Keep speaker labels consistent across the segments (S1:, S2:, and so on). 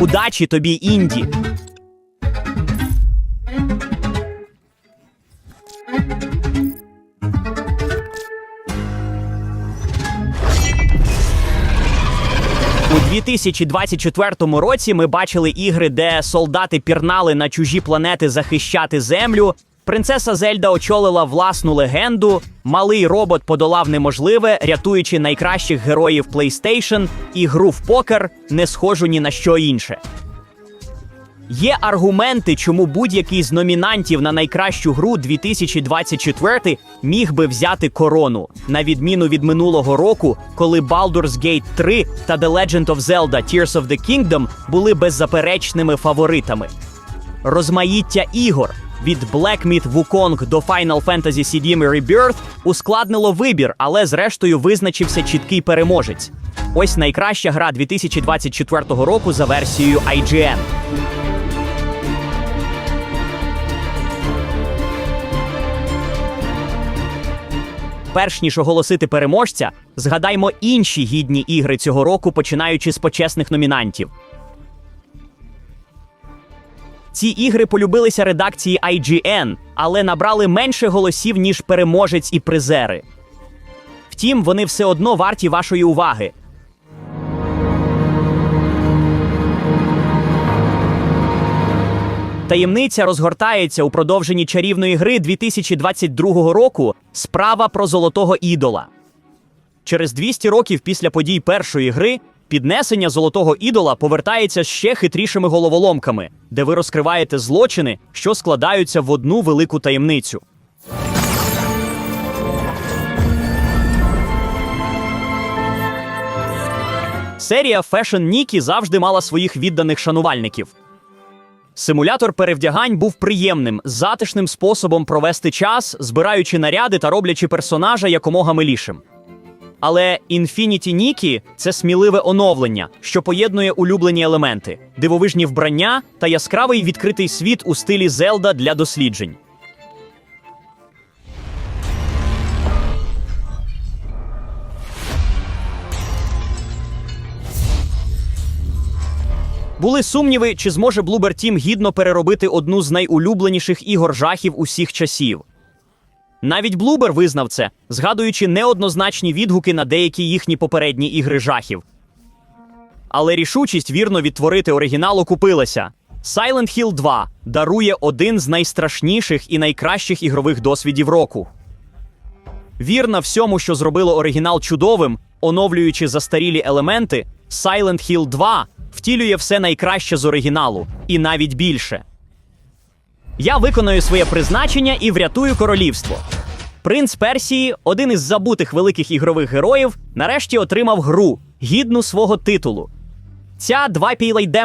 S1: Удачі тобі, Інді! У 2024 році ми бачили ігри, де солдати пірнали на чужі планети захищати землю. Принцеса Зельда очолила власну легенду. Малий робот подолав неможливе, рятуючи найкращих героїв PlayStation і гру в покер не схожу ні на що інше. Є аргументи, чому будь-який з номінантів на найкращу гру 2024 міг би взяти корону, на відміну від минулого року, коли Baldur's Gate 3 та The Legend of Zelda Tears of the Kingdom були беззаперечними фаворитами. Розмаїття ігор від Black Myth Wukong до Final Fantasy VII Rebirth ускладнило вибір, але зрештою визначився чіткий переможець. Ось найкраща гра 2024 року за версією IGN. Перш ніж оголосити переможця, згадаймо інші гідні ігри цього року, починаючи з почесних номінантів. Ці ігри полюбилися редакції IGN, але набрали менше голосів, ніж переможець і призери. Втім, вони все одно варті вашої уваги. Таємниця розгортається у продовженні чарівної гри 2022 року Справа про золотого ідола. Через 200 років після подій першої гри піднесення золотого ідола повертається ще хитрішими головоломками, де ви розкриваєте злочини, що складаються в одну велику таємницю. Серія Fashion Нікі завжди мала своїх відданих шанувальників. Симулятор перевдягань був приємним, затишним способом провести час, збираючи наряди та роблячи персонажа якомога милішим. Але Infinity Нікі це сміливе оновлення, що поєднує улюблені елементи, дивовижні вбрання та яскравий відкритий світ у стилі Зелда для досліджень. Були сумніви, чи зможе Bloober Team гідно переробити одну з найулюбленіших ігор жахів усіх часів. Навіть Блубер визнав це, згадуючи неоднозначні відгуки на деякі їхні попередні ігри жахів. Але рішучість вірно відтворити оригінал окупилася. Silent Hill 2 дарує один з найстрашніших і найкращих ігрових досвідів року. Вірна всьому, що зробило оригінал чудовим, оновлюючи застарілі елементи, Silent Hill 2 втілює все найкраще з оригіналу, і навіть більше. Я виконую своє призначення і врятую королівство. Принц Персії, один із забутих великих ігрових героїв, нарешті отримав гру, гідну свого титулу. Ця 2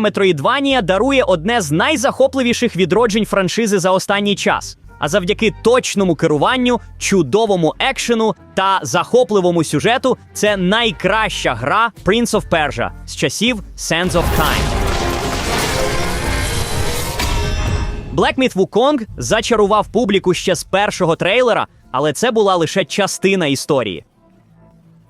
S1: Метроїдванія дарує одне з найзахопливіших відроджень франшизи за останній час. А завдяки точному керуванню, чудовому екшену та захопливому сюжету це найкраща гра Prince of Persia з часів Sands of Time. Black Myth Wukong зачарував публіку ще з першого трейлера, але це була лише частина історії.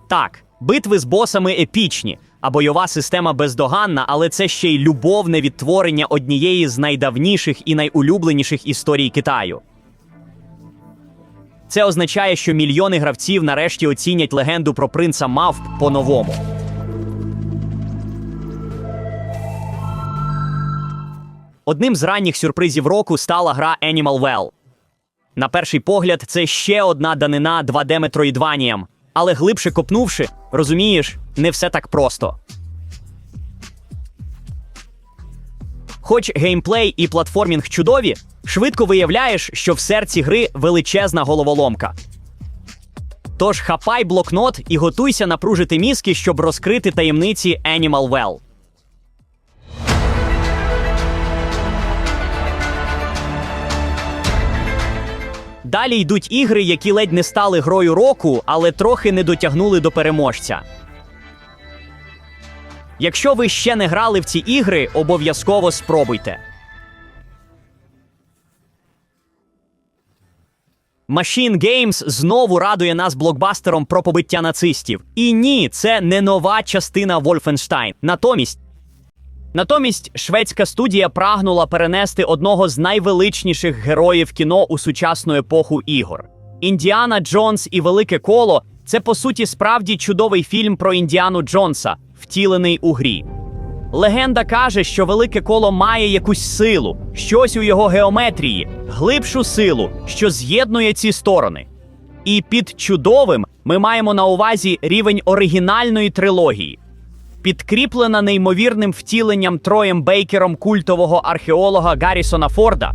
S1: Так, битви з босами епічні, а бойова система бездоганна, але це ще й любовне відтворення однієї з найдавніших і найулюбленіших історій Китаю. Це означає, що мільйони гравців нарешті оцінять легенду про принца мавп по-новому. Одним з ранніх сюрпризів року стала гра Animal Well. На перший погляд, це ще одна данина 2D метроїдваніям. Але глибше копнувши, розумієш, не все так просто. Хоч геймплей і платформінг чудові, швидко виявляєш, що в серці гри величезна головоломка. Тож хапай блокнот і готуйся напружити мізки, щоб розкрити таємниці Animal Well. Далі йдуть ігри, які ледь не стали грою року, але трохи не дотягнули до переможця. Якщо ви ще не грали в ці ігри, обов'язково спробуйте. Machine Games знову радує нас блокбастером про побиття нацистів. І ні, це не нова частина Wolfenstein. Натомість Натомість шведська студія прагнула перенести одного з найвеличніших героїв кіно у сучасну епоху ігор. Індіана Джонс і Велике Коло це по суті справді чудовий фільм про Індіану Джонса, втілений у грі. Легенда каже, що велике коло має якусь силу, щось у його геометрії, глибшу силу, що з'єднує ці сторони. І під чудовим ми маємо на увазі рівень оригінальної трилогії, підкріплена неймовірним втіленням Троєм Бейкером культового археолога Гаррісона Форда.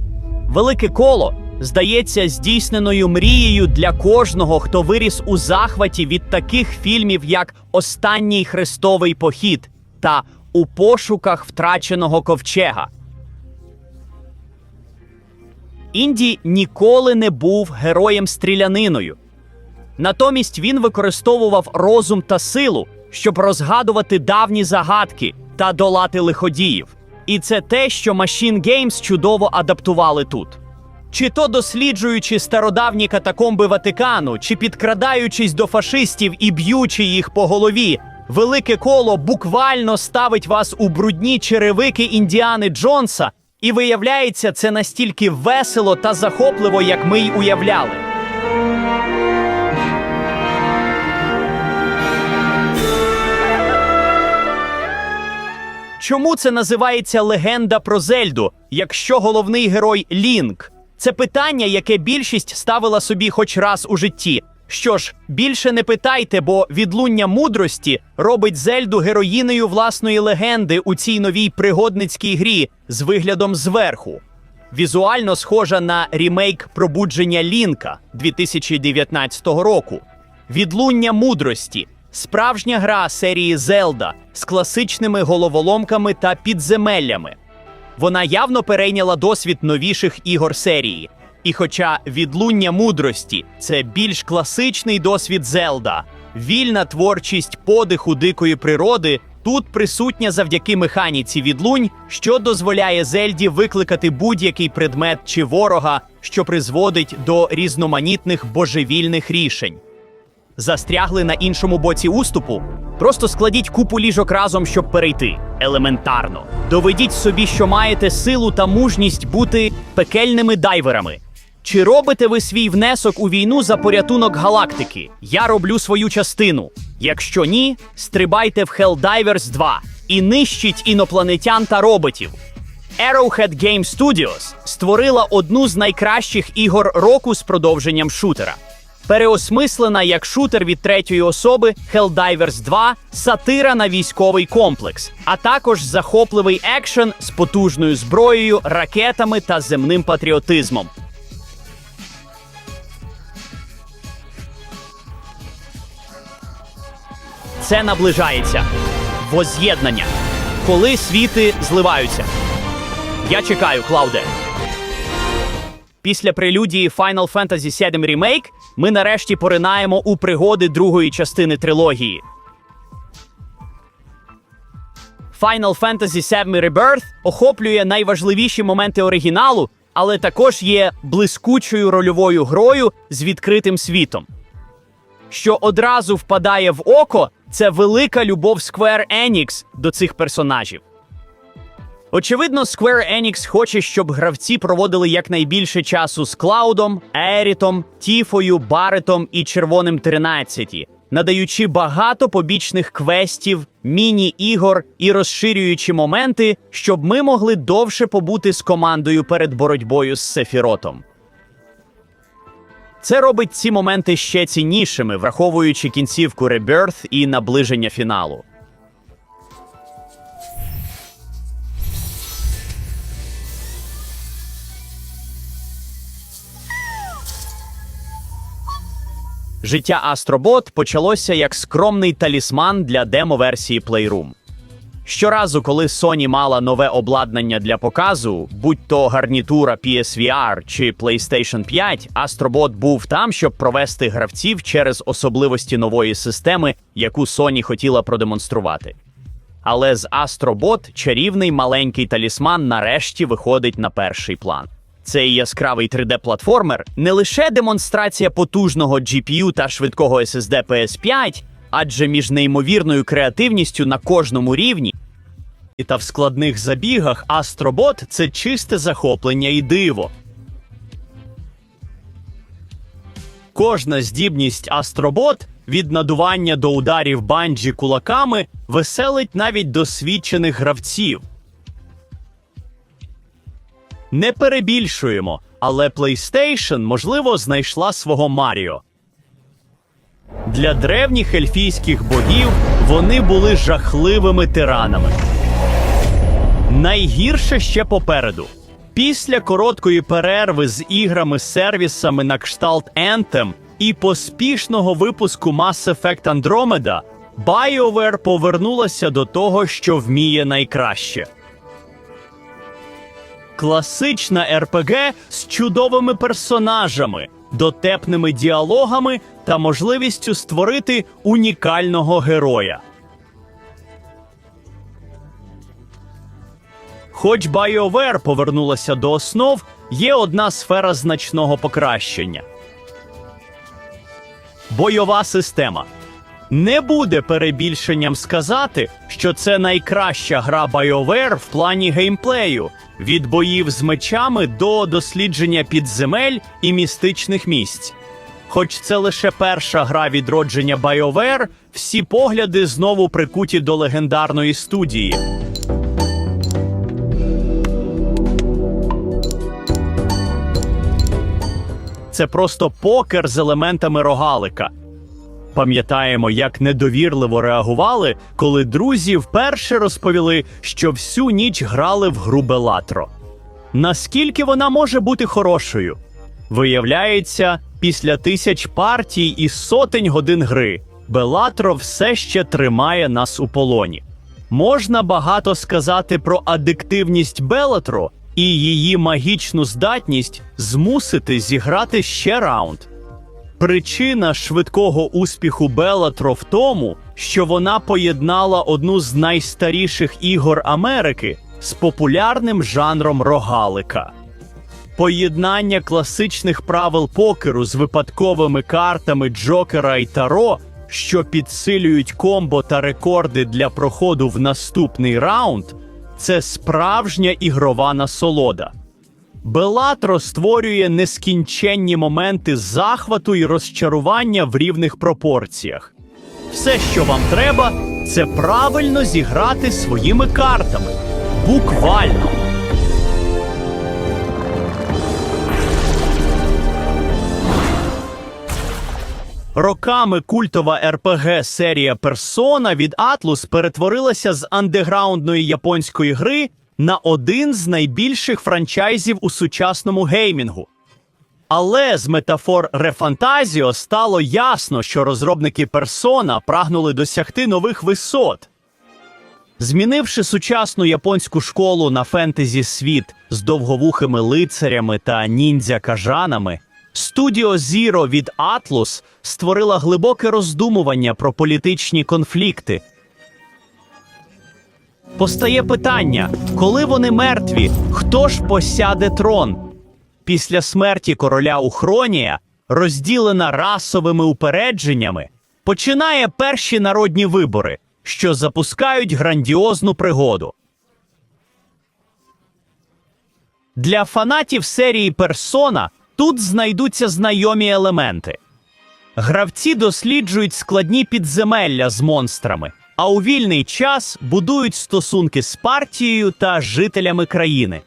S1: Велике коло здається здійсненою мрією для кожного, хто виріс у захваті від таких фільмів, як Останній хрестовий похід та У пошуках втраченого ковчега. Інді ніколи не був героєм стріляниною. Натомість він використовував розум та силу, щоб розгадувати давні загадки та долати лиходіїв. І це те, що Machine Games чудово адаптували тут. Чи то досліджуючи стародавні катакомби Ватикану, чи підкрадаючись до фашистів і б'ючи їх по голові, велике коло буквально ставить вас у брудні черевики Індіани Джонса, і виявляється, це настільки весело та захопливо, як ми й уявляли. Чому це називається легенда про Зельду, якщо головний герой Лінк? Це питання, яке більшість ставила собі хоч раз у житті. Що ж, більше не питайте, бо відлуння мудрості робить Зельду героїнею власної легенди у цій новій пригодницькій грі з виглядом зверху. Візуально схожа на рімейк Пробудження Лінка 2019 року. Відлуння мудрості справжня гра серії Зелда з класичними головоломками та підземеллями. Вона явно перейняла досвід новіших ігор серії. І хоча відлуння мудрості це більш класичний досвід Зелда, вільна творчість подиху дикої природи тут присутня завдяки механіці відлунь, що дозволяє Зельді викликати будь-який предмет чи ворога, що призводить до різноманітних божевільних рішень. Застрягли на іншому боці уступу. Просто складіть купу ліжок разом, щоб перейти. Елементарно. Доведіть собі, що маєте силу та мужність бути пекельними дайверами. Чи робите ви свій внесок у війну за порятунок галактики? Я роблю свою частину. Якщо ні, стрибайте в Helldivers 2 і нищіть інопланетян та роботів. Arrowhead Game Studios створила одну з найкращих ігор року з продовженням шутера. Переосмислена як шутер від третьої особи Helldivers 2, сатира на військовий комплекс, а також захопливий екшен з потужною зброєю, ракетами та земним патріотизмом. Це наближається. Воз'єднання. Коли світи зливаються. Я чекаю, Клауде. Після прелюдії Final Fantasy VII Remake ми нарешті поринаємо у пригоди другої частини трилогії. Final Fantasy VII Rebirth охоплює найважливіші моменти оригіналу, але також є блискучою рольовою грою з відкритим світом. Що одразу впадає в око, це велика любов Square Enix до цих персонажів. Очевидно, Square Enix хоче, щоб гравці проводили якнайбільше часу з Клаудом, Ерітом, Тіфою, Баретом і Червоним 13, надаючи багато побічних квестів, міні-ігор і розширюючи моменти, щоб ми могли довше побути з командою перед боротьбою з Сефіротом. Це робить ці моменти ще ціннішими, враховуючи кінцівку Rebirth і наближення фіналу. Життя Астробот почалося як скромний талісман для демо-версії Playroom. Щоразу, коли Sony мала нове обладнання для показу, будь то гарнітура PSVR чи PlayStation 5, Astrobot був там, щоб провести гравців через особливості нової системи, яку Sony хотіла продемонструвати. Але з Astrobot чарівний маленький талісман нарешті виходить на перший план. Цей яскравий 3D-платформер не лише демонстрація потужного GPU та швидкого SSD PS5, адже між неймовірною креативністю на кожному рівні та в складних забігах Астробот це чисте захоплення і диво. Кожна здібність Астробот від надування до ударів банджі кулаками веселить навіть досвідчених гравців. Не перебільшуємо, але PlayStation, можливо, знайшла свого Маріо. Для древніх ельфійських богів вони були жахливими тиранами. Найгірше ще попереду. Після короткої перерви з іграми-сервісами на кшталт Anthem і поспішного випуску Mass Effect Andromeda, BioWare повернулася до того, що вміє найкраще. Класична РПГ з чудовими персонажами, дотепними діалогами та можливістю створити унікального героя. Хоч BioWare повернулася до основ, є одна сфера значного покращення. Бойова система. Не буде перебільшенням сказати, що це найкраща гра BioWare в плані геймплею від боїв з мечами до дослідження підземель і містичних місць. Хоч це лише перша гра відродження BioWare, всі погляди знову прикуті до легендарної студії. Це просто покер з елементами рогалика. Пам'ятаємо, як недовірливо реагували, коли друзі вперше розповіли, що всю ніч грали в гру Белатро. Наскільки вона може бути хорошою? Виявляється, після тисяч партій і сотень годин гри Белатро все ще тримає нас у полоні. Можна багато сказати про адиктивність Белатро і її магічну здатність змусити зіграти ще раунд. Причина швидкого успіху Белатро в тому, що вона поєднала одну з найстаріших ігор Америки з популярним жанром рогалика. Поєднання класичних правил покеру з випадковими картами Джокера і Таро, що підсилюють комбо та рекорди для проходу в наступний раунд, це справжня ігрова насолода. Белатро створює нескінченні моменти захвату і розчарування в рівних пропорціях. Все, що вам треба, це правильно зіграти своїми картами. Буквально. Роками культова РПГ серія Persona від Atlus перетворилася з андеграундної японської гри на один з найбільших франчайзів у сучасному геймінгу. Але з метафор Рефантазіо стало ясно, що розробники Persona прагнули досягти нових висот. Змінивши сучасну японську школу на фентезі світ з довговухими лицарями та ніндзя-кажанами, студіо Zero від Atlus створила глибоке роздумування про політичні конфлікти. Постає питання, коли вони мертві, хто ж посяде трон? Після смерті короля Ухронія, розділена расовими упередженнями, починає перші народні вибори, що запускають грандіозну пригоду. Для фанатів серії Персона тут знайдуться знайомі елементи. Гравці досліджують складні підземелля з монстрами, а у вільний час будують стосунки з партією та жителями країни.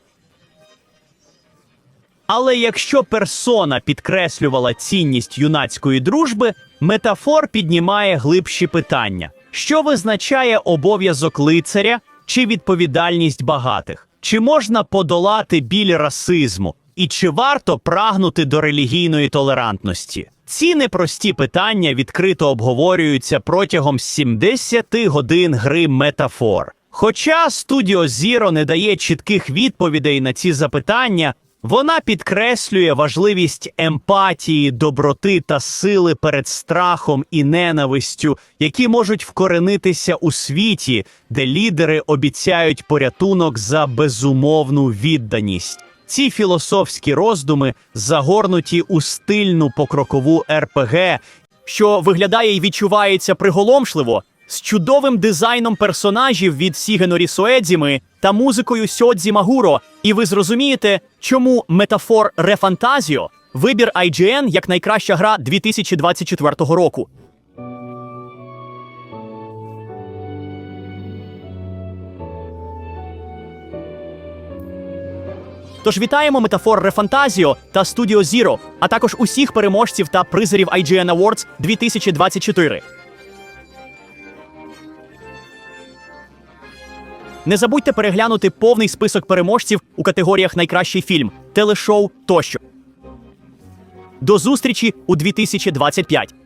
S1: Але якщо персона підкреслювала цінність юнацької дружби, метафор піднімає глибші питання: що визначає обов'язок лицаря чи відповідальність багатих? Чи можна подолати біль расизму? І чи варто прагнути до релігійної толерантності? Ці непрості питання відкрито обговорюються протягом 70 годин гри метафор. Хоча Studio Zero не дає чітких відповідей на ці запитання, вона підкреслює важливість емпатії, доброти та сили перед страхом і ненавистю, які можуть вкоренитися у світі, де лідери обіцяють порятунок за безумовну відданість. Ці філософські роздуми загорнуті у стильну покрокову РПГ, що виглядає і відчувається приголомшливо, з чудовим дизайном персонажів від Сігенорі Соедзіми та музикою Сьодзі Магуро. І ви зрозумієте, чому метафор Рефантазіо вибір IGN як найкраща гра 2024 року. Тож вітаємо метафор Рефантазіо та Studio Zero, а також усіх переможців та призерів IGN Awards 2024. Не забудьте переглянути повний список переможців у категоріях Найкращий фільм, телешоу тощо. До зустрічі у 2025!